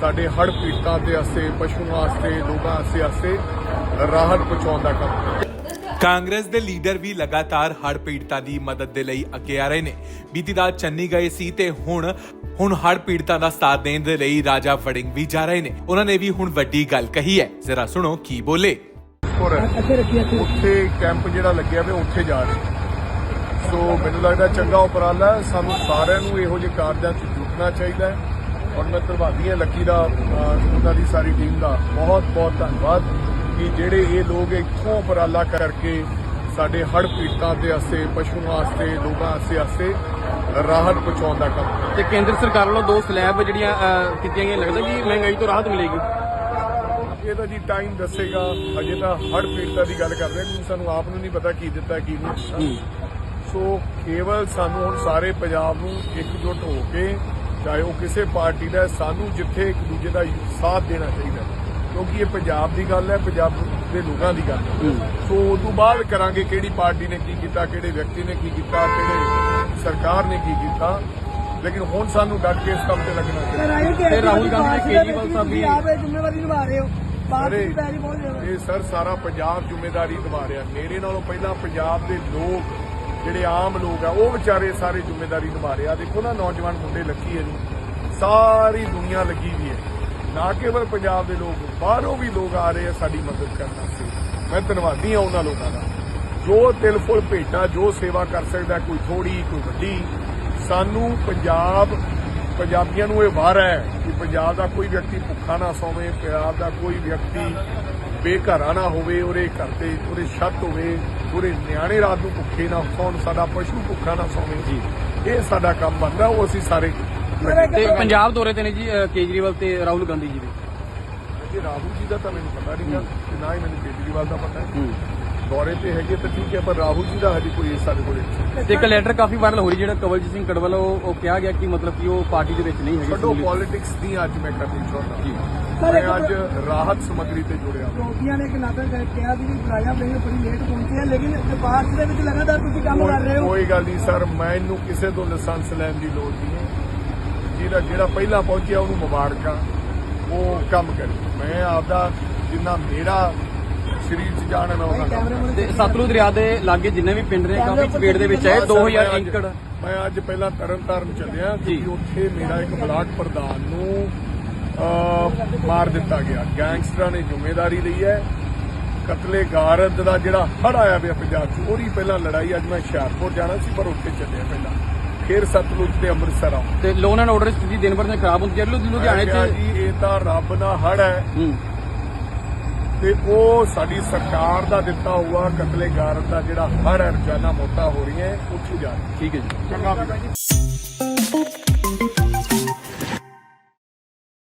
ਸਾਡੇ ਹੜ੍ਹ ਪੀੜਤਾਂ ਦੇ ਵਾਸਤੇ ਪਸ਼ੂਆਂ ਵਾਸਤੇ ਲੋਕਾਂ ਵਾਸਤੇ ਵਾਸਤੇ ਰਾਹਤ ਪਹੁੰਚਾਉਣ ਦਾ ਕੰਮ ਕਾਂਗਰਸ ਦੇ ਲੀਡਰ ਵੀ ਲਗਾਤਾਰ ਹੜ੍ਹ ਪੀੜਤਾਂ ਦੀ ਮਦਦ ਦੇ ਲਈ ਅੱਗੇ ਆ ਰਹੇ ਨੇ। ਬੀਤੀ ਰਾਤ ਚੰਨੀ ਗਏ ਸੀ ਤੇ ਹੁਣ ਹੁਣ ਹੜ੍ਹ ਪੀੜਤਾਂ ਦਾ ਸਾਥ ਦੇਣ ਦੇ ਲਈ ਰਾਜਾ ਵੜਿੰਗ ਵੀ ਜਾ ਰਹੇ ਨੇ। ਉਹਨਾਂ ਨੇ ਵੀ ਹੁਣ ਵੱਡੀ ਗੱਲ ਕਹੀ ਹੈ। ਜ਼ਰਾ ਸੁਣੋ ਕੀ ਬੋਲੇ। ਉੱਥੇ ਕੈਂਪ ਜਿਹੜਾ ਲੱਗਿਆ ਵੇ ਉੱਥੇ ਜਾ ਰਹੇ ਸੋ ਮੈਨੂੰ ਲੱਗਦਾ ਚੰਗਾ ਉਪਰਾਲਾ। ਸਾਨੂੰ ਸਾਰਿਆਂ ਨੂੰ ਇਹੋ ਜਿਹੇ ਕਾਰਜਾਂ 'ਚ ਜੁਟਣਾ ਚਾਹੀਦਾ ਹੈ। ਔਰ ਮੈਂ ਧੰਨਵਾਦੀ ਹਾਂ ਲੱਕੀ ਦਾ ਉਹਨਾਂ ਦੀ ਸਾਰੀ ਟੀਮ ਦਾ। ਬਹੁਤ ਬਹੁਤ ਧੰਨਵਾਦ ਕਿ ਜਿਹੜੇ ਇਹ ਲੋਕ ਇੱਥੋਂ ਉਪਰਾਲਾ ਕਰਕੇ ਸਾਡੇ ਹੜ੍ਹ ਪੀੜਤਾਂ ਦੇ ਵਾਸਤੇ ਪਸ਼ੂਆਂ ਵਾਸਤੇ ਲੋਕਾਂ ਵਾਸਤੇ ਵਾਸਤੇ ਰਾਹਤ ਪਹੁੰਚਾਉਣ ਦਾ ਕੰਮ। ਤੇ ਕੇਂਦਰ ਸਰਕਾਰ ਵੱਲੋਂ ਦੋ ਸਲੈਬ ਜਿਹੜੀਆਂ ਕੀਤੀਆਂ ਗਈਆਂ ਲੱਗਦਾ ਕਿ ਮਹਿੰਗਾਈ ਤੋਂ ਰਾਹਤ ਮਿਲੇਗੀ? ਇਹ ਤਾਂ ਜੀ ਟਾਈਮ ਦੱਸੇਗਾ। ਅਜੇ ਤਾਂ ਹੜ੍ਹ ਪੀੜਤਾਂ ਦੀ ਗੱਲ ਕਰ ਰਹੇ ਸਾਨੂੰ ਆਪ ਨੂੰ ਨਹੀਂ ਪਤਾ ਕੀ ਦਿੱਤਾ ਕੀ ਨਹੀਂ ਸੋ ਕੇਵਲ ਸਾਨੂੰ ਹੁਣ ਸਾਰੇ ਪੰਜਾਬ ਨੂੰ ਇਕਜੁੱਟ ਹੋ ਕੇ ਚਾਹੇ ਉਹ ਕਿਸੇ ਪਾਰਟੀ ਦਾ ਸਾਨੂੰ ਜਿੱਥੇ ਇੱਕ ਦੂਜੇ ਦਾ ਸਾਥ ਦੇਣਾ ਚਾਹੀਦਾ। ਕਿਉਂਕਿ ਇਹ ਪੰਜਾਬ ਦੀ ਗੱਲ ਹੈ ਪੰਜਾਬ ਦੇ ਲੋਕਾਂ ਦੀ ਗੱਲ ਹੈ। ਸੋ ਉਸ ਤੋਂ ਬਾਅਦ ਕਰਾਂਗੇ ਕਿਹੜੀ ਪਾਰਟੀ ਨੇ ਕੀ ਕੀਤਾ ਕਿਹੜੇ ਵਿਅਕਤੀ ਨੇ ਕੀ ਕੀਤਾ ਕਿਹੜੇ ਸਰਕਾਰ ਨੇ ਕੀ ਕੀਤਾ। ਲੇਕਿਨ ਹੁਣ ਸਾਨੂੰ ਡਟ ਕੇ ਇਸ ਕੰਮ ਤੇ ਲੱਗਣਾ ਚਾਹੀਦਾ। ਤੇ ਰਾਹੁਲ ਗਾਂਧੀ ਕੇਜਰੀਵਾਲ ਸਾਹਿਬ ਵੀ- ਆਪ ਇਹ ਜ਼ਿੰਮੇਵਾਰੀ ਨਿਭਾ ਰਹੇ ਹੋ। ਇਹ ਸਰ ਸਾਰਾ ਪੰਜਾਬ ਜ਼ਿੰਮੇਵਾਰੀ ਨਿਭਾ ਰਿਹਾ। ਮੇਰੇ ਨਾਲੋਂ ਪਹਿਲਾਂ ਪੰਜਾਬ ਦੇ ਲੋਕ ਜਿਹੜੇ ਆਮ ਲੋਕ ਆ, ਉਹ ਵਿਚਾਰੇ ਸਾਰੇ ਜ਼ਿੰਮੇਵਾਰੀ ਨਿਭਾ ਰਹੇ ਆ। ਦੇਖੋ ਨਾ, ਨੌਜਵਾਨ ਮੁੰਡੇ ਲੱਗੀ ਹੈ ਜੀ। ਸਾਰੀ ਦੁਨੀਆ ਲੱਗੀ ਵੀ ਹੈ। ਨਾ ਕੇਵਲ ਪੰਜਾਬ ਦੇ ਲੋਕ, ਬਾਹਰੋਂ ਵੀ ਲੋਕ ਆ ਰਹੇ ਆ ਸਾਡੀ ਮਦਦ ਕਰਨ ਵਾਸਤੇ। ਮੈਂ ਧੰਨਵਾਦੀ ਹਾਂ ਉਹਨਾਂ ਲੋਕਾਂ ਦਾ। ਜੋ ਤਿਲ ਫੁੱਲ ਭੇਟਾ ਜੋ ਸੇਵਾ ਕਰ ਸਕਦਾ, ਕੋਈ ਥੋੜੀ ਕੋਈ ਵੱਡੀ। ਸਾਨੂੰ ਪੰਜਾਬ, ਪੰਜਾਬੀਆਂ ਨੂੰ ਇਹ ਵਾਰ ਹੈ ਕਿ ਪੰਜਾਬ ਦਾ ਕੋਈ ਵਿਅਕਤੀ ਭੁੱਖਾ ਨਾ ਸੌਵੇ, ਪੰਜਾਬ ਦਾ ਕੋਈ ਵਿਅਕਤੀ ਬੇਘਰਾ ਨਾ ਹੋਵੇ ਉਹਦੇ ਘਰ ਤੇ ਉਹਦੇ ਛੱਤ ਹੋਵੇ ਉਹਦੇ ਨਿਆਣੇ ਰਾਤ ਨੂੰ ਭੁੱਖੇ ਨਾ ਸੌਣ ਸਾਡਾ ਪਸ਼ੂ ਭੁੱਖਾ ਨਾ ਸੋਵੇ। ਜੀ। ਇਹ ਸਾਡਾ ਕੰਮ ਬਣਦਾ ਉਹ ਅਸੀਂ ਸਾਰੇ ਤੇ ਪੰਜਾਬ ਦੌਰੇ ਤੇ ਨੇ ਜੀ ਕੇਜਰੀਵਾਲ ਤੇ ਰਾਹੁਲ ਗਾਂਧੀ ਜੀ ਵੀ ਜੇ ਰਾਹੁਲ ਜੀ ਦਾ ਤਾਂ ਮੈਨੂੰ ਪਤਾ ਨਹੀਂ ਨਾ ਹੀ ਮੈਨੂੰ ਕੇਜਰੀਵਾਲ ਦਾ ਪਤਾ ਹੈ। ਦੌਰੇ ਤੇ ਹੈਗੇ ਤਾਂ ਠੀਕ ਹੈ ਪਰ ਰਾਹੁਲ ਜੀ ਦਾ ਹਜੇ ਕੋਈ ਸਾਡੇ ਕੋਲ ਨਹੀਂ। ਤੇ ਇੱਕ ਲੈਟਰ ਕਾਫੀ ਵਾਇਰਲ ਹੋ ਰਹੀ ਜਿਹੜਾ ਕਵਲਜੀਤ ਸਿੰਘ ਕੜਵਲ ਉਹ ਕਿਹਾ ਗਿਆ ਕਿ ਮਤਲਬ ਕਿ ਉਹ ਪਾਰਟੀ ਦੇ ਵਿੱਚ ਨਹੀਂ ਹੈਗੇ ਛੱਡੋ ਪੋਲਿਟਿਕਸ ਦੀ ਅੱਜ ਮੈਂ ਕਰਨੀ ਚਾਹੁੰਦਾ। ਜੀ। ਮੈਂ ਅੱਜ ਰਾਹਤ ਸਮੱਗਰੀ ਤੇ ਜੁੜਿਆ ਹਾਂ। ਚੌਕੀਆਂ ਨੇ ਇੱਕ ਨਾਟਕ ਕਿਹਾ ਵੀ ਬੁਲਾਇਆ ਮੈਨੂੰ ਬੜੀ ਲੇਟ ਪਹੁੰਚੇ ਆ ਲੇਕਿਨ ਬਾਅਦ ਦੇ ਵਿੱਚ ਲਗਾਤਾਰ ਤੁਸੀਂ ਕੰਮ ਕਰ ਰਹੇ ਕੋਈ ਹੋ। ਕੋਈ ਗੱਲ ਨਹੀਂ ਸਰ ਮੈਨੂੰ ਕਿਸੇ ਤੋਂ ਲਾਇਸੈਂਸ ਲੈਣ ਦੀ ਲੋੜ ਨਹੀਂ ਹੈ। ਜਿਹਦਾ ਜਿਹੜਾ ਪਹਿਲਾਂ ਪਹੁੰਚਿਆ ਉਹਨੂੰ ਮੁਬਾਰਕਾਂ। ਉਹ ਕੰਮ ਕਰੇ। ਮੈਂ ਆਪਦਾ ਜਿੰਨਾ ਮੇਰਾ ਸਰੀਰ 'ਚ ਜਾਣ ਹੈ ਮੈਂ ਉਹਨਾਂ। ਤੇ ਸਤਲੁਜ ਦਰਿਆ ਦੇ ਲਾਗੇ ਜਿੰਨੇ ਵੀ ਪਿੰਡ ਨੇ ਕਾਫੀ ਚਪੇੜ ਦੇ ਵਿੱਚ ਆਏ ਸਰ, 2000 ਮੈਂ ਅੱਜ- ਏਕੜ ਮੈਂ ਅੱਜ ਪਹਿਲਾਂ ਤਰਨਤਾਰਨ ਚੱਲਿਆ। ਕਿਉਂਕਿ ਉੱਥੇ ਮੇਰਾ ਇੱਕ ਬਲਾਕ ਪ੍ਰਧਾਨ ਨੂੰ ਮਾਰ ਦਿੱਤਾ ਗਿਆ। ਗੈਂਗਸਟਰਾਂ ਨੇ ਜ਼ਿੰਮੇਵਾਰੀ ਲਈ ਹੈ। ਕਤਲੇ ਗਾਰਦ ਦਾ ਜਿਹੜਾ ਹੜ ਆਇਆ ਪਿਆ ਪੰਜਾਬ 'ਚ ਉਹਦੀ ਪਹਿਲਾਂ ਲੜਾਈ ਅੱਜ ਮੈਂ ਹੁਸ਼ਿਆਰਪੁਰ ਜਾਣਾ ਸੀ ਪਰ ਉੱਥੇ ਚੱਲਿਆ ਪਹਿਲਾਂ। ਫਿਰ ਸਤਲੁਜ ਤੇ ਅੰਮ੍ਰਿਤਸਰ ਆ ਤੇ ਲੋਨ ਐਂਡ ਆਰਡਰ ਸਥਿਤੀ ਦਿਨ ਭਰ ਦਿਨ ਖਰਾਬ ਹੁੰਦੀ ਹੈ ਲੁਧਿਆਣੇ ਚ ਜੀ ਇਹ ਤਾਂ ਰੱਬ ਦਾ ਹੜ ਹੈ। ਹੂੰ। ਤੇ ਉਹ ਸਾਡੀ ਸਰਕਾਰ ਦਾ ਦਿੱਤਾ ਹੋਇਆ ਕਤਲੇ ਗਾਰਦ ਦਾ ਜਿਹੜਾ ਹੜ ਹੈ ਰੋਜ਼ਾਨਾ ਮੌਤਾਂ ਹੋ ਰਹੀਆਂ ਉੱਥੇ ਜਾ ਰਿਹਾ ਠੀਕ ਹੈ ਜੀ। ਚੰਗਾ।